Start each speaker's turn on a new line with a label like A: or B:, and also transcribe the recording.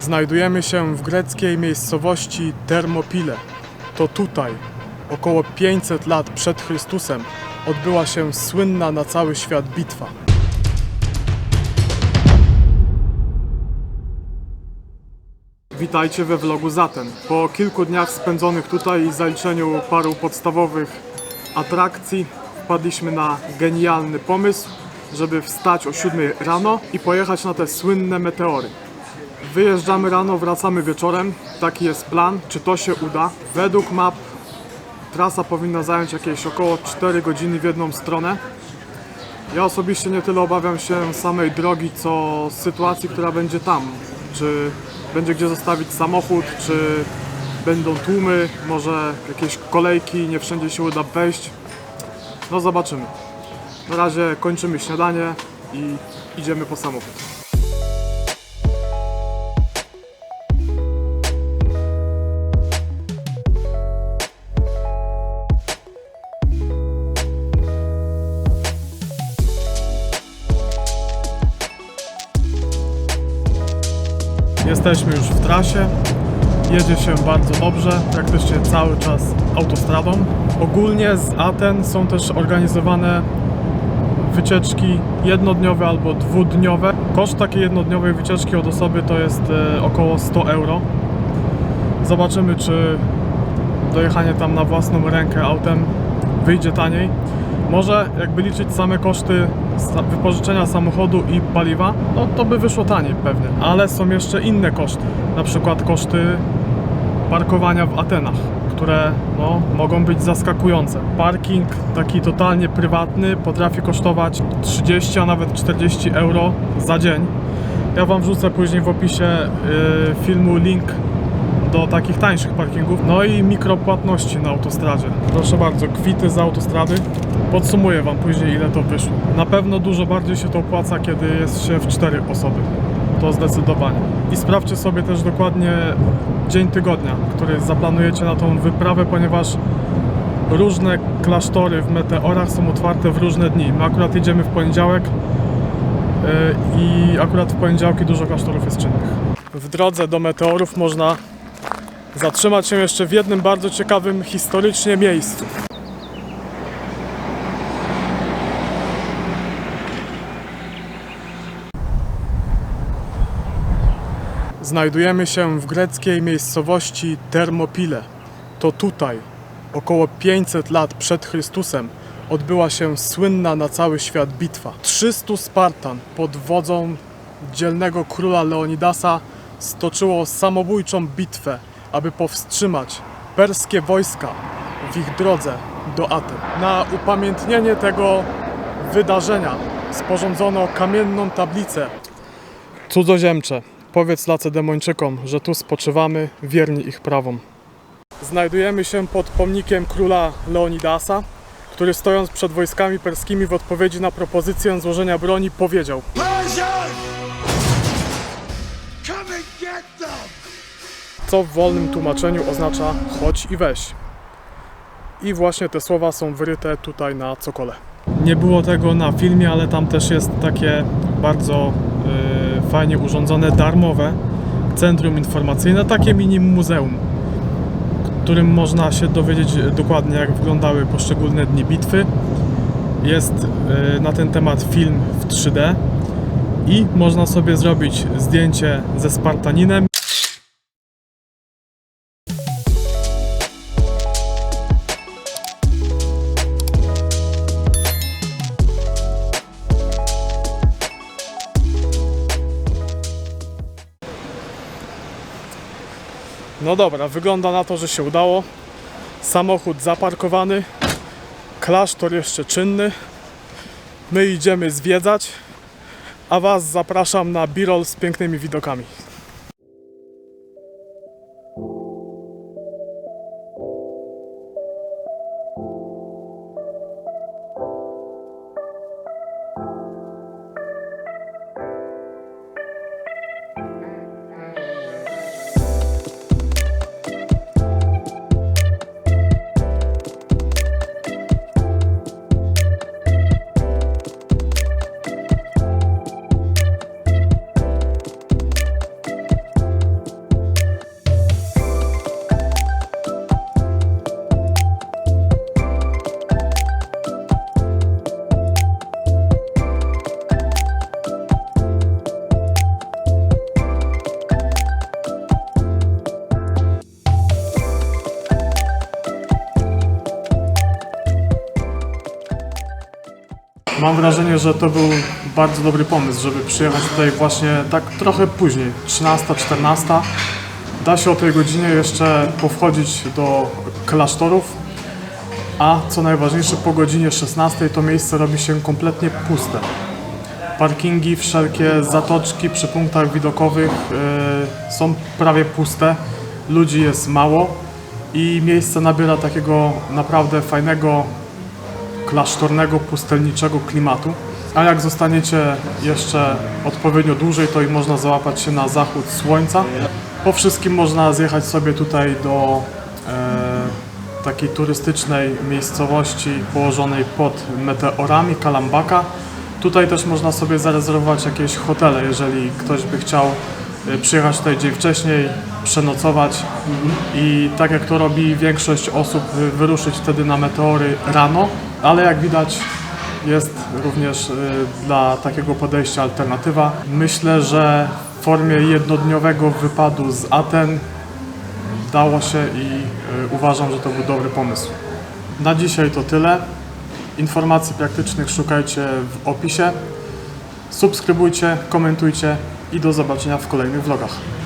A: Znajdujemy się w greckiej miejscowości Termopile. To tutaj, około 500 lat przed Chrystusem, odbyła się słynna na cały świat bitwa. Witajcie we vlogu Zaten. Po kilku dniach spędzonych tutaj i zaliczeniu paru podstawowych atrakcji wpadliśmy na genialny pomysł, żeby wstać o 7 rano i pojechać na te słynne meteory. Wyjeżdżamy rano, wracamy wieczorem. Taki jest plan. Czy to się uda? Według map trasa powinna zająć jakieś około 4 godziny w jedną stronę. Ja osobiście nie tyle obawiam się samej drogi, co sytuacji, która będzie tam. Czy będzie gdzie zostawić samochód, czy będą tłumy, może jakieś kolejki, nie wszędzie się uda wejść. No zobaczymy. Na razie kończymy śniadanie i idziemy po samochód. Jesteśmy już w trasie. Jedzie się bardzo dobrze, praktycznie cały czas autostradą. Ogólnie z Aten są też organizowane wycieczki jednodniowe albo dwudniowe. Koszt takiej jednodniowej wycieczki od osoby to jest e, około 100 euro. Zobaczymy, czy dojechanie tam na własną rękę autem wyjdzie taniej. Może jakby liczyć same koszty wypożyczenia samochodu i paliwa, no to by wyszło taniej pewnie. Ale są jeszcze inne koszty, na przykład koszty parkowania w Atenach, które no, mogą być zaskakujące. Parking taki totalnie prywatny potrafi kosztować 30, a nawet 40 euro za dzień. Ja Wam wrzucę później w opisie y, filmu link do takich tańszych parkingów. No i mikropłatności na autostradzie. Proszę bardzo, kwity z autostrady. Podsumuję Wam później ile to wyszło. Na pewno dużo bardziej się to opłaca, kiedy jest się w cztery osoby. To zdecydowanie. I sprawdźcie sobie też dokładnie dzień tygodnia, który zaplanujecie na tą wyprawę, ponieważ różne klasztory w meteorach są otwarte w różne dni. My akurat jedziemy w poniedziałek yy, i akurat w poniedziałki dużo klasztorów jest czynnych. W drodze do meteorów można zatrzymać się jeszcze w jednym bardzo ciekawym historycznie miejscu. Znajdujemy się w greckiej miejscowości Termopile. To tutaj, około 500 lat przed Chrystusem, odbyła się słynna na cały świat bitwa. 300 Spartan pod wodzą dzielnego króla Leonidasa stoczyło samobójczą bitwę, aby powstrzymać perskie wojska w ich drodze do Aten. Na upamiętnienie tego wydarzenia sporządzono kamienną tablicę Cudzoziemcze, powiedz Lacedemończykom, że tu spoczywamy, wierni ich prawom. Znajdujemy się pod pomnikiem króla Leonidasa, który stojąc przed wojskami perskimi w odpowiedzi na propozycję złożenia broni powiedział co w wolnym tłumaczeniu oznacza chodź i weź. I właśnie te słowa są wyryte tutaj na cokole. Nie było tego na filmie, ale tam też jest takie bardzo y, fajnie urządzone, darmowe centrum informacyjne, takie mini muzeum, w którym można się dowiedzieć dokładnie jak wyglądały poszczególne dni bitwy. Jest y, na ten temat film w 3D i można sobie zrobić zdjęcie ze Spartaninem No dobra, wygląda na to, że się udało. Samochód zaparkowany, klasztor jeszcze czynny. My idziemy zwiedzać, a Was zapraszam na birol z pięknymi widokami. Mam wrażenie, że to był bardzo dobry pomysł, żeby przyjechać tutaj właśnie tak trochę później, 13-14. Da się o tej godzinie jeszcze powchodzić do klasztorów, a co najważniejsze, po godzinie 16 to miejsce robi się kompletnie puste. Parkingi, wszelkie zatoczki przy punktach widokowych e, są prawie puste, ludzi jest mało i miejsce nabiera takiego naprawdę fajnego, klasztornego, pustelniczego klimatu. A jak zostaniecie jeszcze odpowiednio dłużej, to i można załapać się na zachód słońca. Po wszystkim można zjechać sobie tutaj do e, takiej turystycznej miejscowości położonej pod meteorami Kalambaka. Tutaj też można sobie zarezerwować jakieś hotele, jeżeli ktoś by chciał e, przyjechać tutaj dzień wcześniej, przenocować i tak jak to robi większość osób, wy- wyruszyć wtedy na meteory rano, ale jak widać jest również y, dla takiego podejścia alternatywa. Myślę, że w formie jednodniowego wypadu z Aten dało się i y, uważam, że to był dobry pomysł. Na dzisiaj to tyle. Informacji praktycznych szukajcie w opisie. Subskrybujcie, komentujcie i do zobaczenia w kolejnych vlogach.